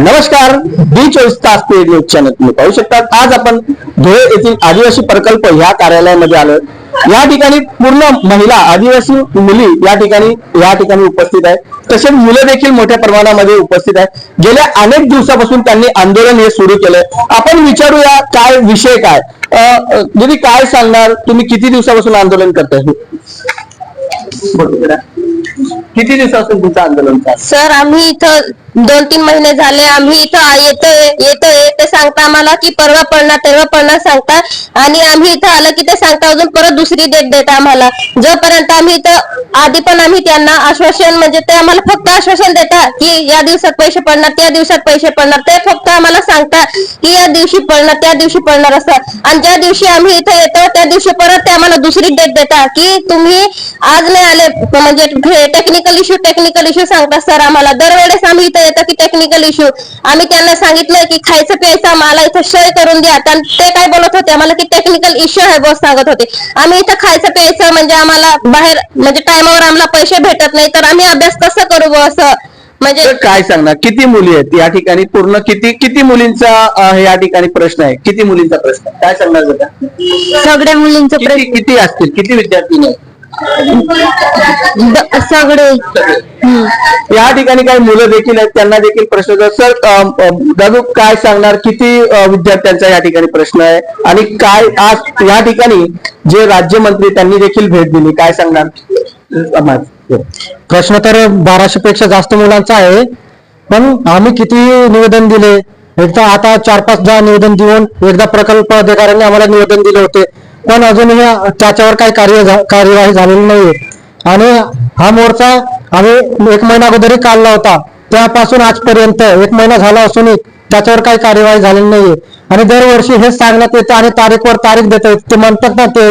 नमस्कार डी चोवीस तास पेड न्यूज चॅनल तुम्ही पाहू शकता आज आपण धुळे येथील आदिवासी प्रकल्प ह्या कार्यालयामध्ये आलोय. या ठिकाणी पूर्ण महिला आदिवासी मुली या ठिकाणी या ठिकाणी उपस्थित आहेत. तसेच मुलं देखील मोठ्या प्रमाणामध्ये उपस्थित आहेत. गेल्या अनेक दिवसापासून त्यांनी आंदोलन हे सुरू केलंय. आपण विचारूया काय विषय काय? दिदी काय सांगणार? तुम्ही किती दिवसापासून आंदोलन करताय? किती दिवसापासून तुमचं आंदोलन चालू सर आम्ही इथं दोन तीन महिने झाले. आम्ही इथं येतोय येतोय. ते सांगता आम्हाला की परवा पडणार तेव्हा पडणार सांगता. आणि आम्ही इथं आलं की ते सांगता अजून परत दुसरी डेट देता आम्हाला. जोपर्यंत आम्ही इथं आधी पण आम्ही त्यांना आश्वासन म्हणजे ते आम्हाला फक्त आश्वासन देता की या दिवसात पैसे पडणार त्या दिवसात पैसे पडणार. ते फक्त आम्हाला सांगता की या दिवशी पडणार त्या दिवशी पडणार असतात. आणि ज्या दिवशी आम्ही इथं येतो त्या दिवशी परत ते आम्हाला दुसरी डेट देता की तुम्ही आज नाही आले. म्हणजे टेक्निकल इश्यू टेक्निकल इश्यू सांगतात सर आम्हाला. दरवेळेस आम्ही इथं येतो की टेक्निकल इश्यू आम्ही त्यांना सांगितलं की खायचं प्यायचं आम्हाला इथं सोय करून द्या. तर ते काय बोलत होते आम्हाला की टेक्निकल इश्यू आहे बॉस सांगत होते. आम्ही इथं खायचं प्यायचं म्हणजे आम्हाला बाहेर म्हणजे टायमावर आम्हाला पैसे भेटत नाही तर आम्ही अभ्यास कसं करू बुवा असं? म्हणजे तर काय सांगणार? किती मुली आहेत या ठिकाणी? पूर्ण किती किती मुलींचा अं, या ठिकाणी प्रश्न आहे? किती मुलींचा प्रश्न आहे? काय सांगणार सगळ्या मुलींचं किती किती असतील? किती विद्यार्थी? सगळे. या ठिकाणी काही मुलं देखील आहेत त्यांना देखील प्रश्न होता. सर अं, अं, दादू काय सांगणार? किती अं, विद्यार्थ्यांचा या ठिकाणी प्रश्न आहे? आणि काय आज या ठिकाणी जे राज्यमंत्री त्यांनी देखील भेट दिली काय सांगणार? समाज. प्रश्न तर बाराशे पेक्षा जास्त मुलांचा आहे. पण आम्ही किती निवेदन दिले? एकदा आता चार पाच दहा निवेदन देऊन एकदा प्रकल्प अधिकाऱ्यांनी आम्हाला निवेदन दिले होते. पण अजूनही त्याच्यावर काही कार्य कार्यवाही झालेली नाहीये. आणि हा मोर्चा आम्ही एक महिना अगोदरही काढला होता. त्यापासून आजपर्यंत एक महिना झाला असूनही त्याच्यावर काही कार्यवाही झालेली नाहीये. आणि दरवर्षी हेच सांगण्यात येतं आणि तारीखवर तारीख देत ते म्हणतात ना ते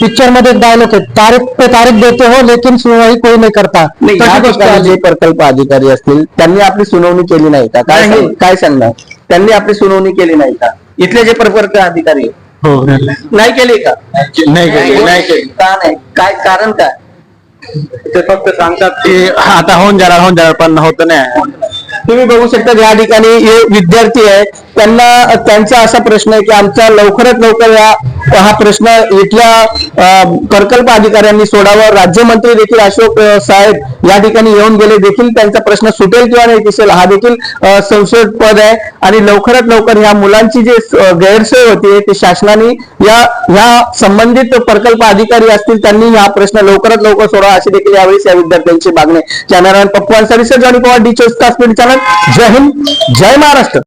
पिक्चरमध्ये डायलॉग आहे. तारीख पे तारीख देते हो लेकिन सुनवाई कोई नहीं करता. नाही या तशी गोष्ट ठिकाणी आली. जे प्रकल्प अधिकारी असतील त्यांनी आपली सुनावणी केली नाही का? काय नाही. सांग- काय सांगणार? त्यांनी आपली सुनावणी केली नाही का? इथले जे प्रकल्प अधिकारी आहेत, हो. नाही केली का? नाही केली, नाही केली. का नाही? काय कारण काय? ते फक्त सांगतात की आता होऊन जाणार होऊन जाणार पण होत नाही. तुम्ही बघू शकता या ठिकाणी हे विद्यार्थी आहेत त्यांना त्यांचा असा प्रश्न आहे की आमचा लवकरात लवकर या हा प्रश्न इथल्या प्रकल्प अधिकाऱ्यांनी सोडावा. राज्यमंत्री देखील अशोक साहेब या ठिकाणी येऊन गेले. देखील त्यांचा प्रश्न सुटेल किंवा नाही दिसेल हा देखील अं, संशयास्पद आहे. आणि लवकरात लवकर ह्या मुलांची जी गैरसोय होती ते शासनाने या ह्या संबंधित प्रकल्प अधिकारी असतील त्यांनी हा प्रश्न लवकरात लवकर सोडावा अशी देखील यावेळी या विद्यार्थ्यांची मागणी आहे. Cameraman Pappu Ansari sir Johnny Pawar D चोवीस तास चॅनल. जय हिंद जय महाराष्ट्र.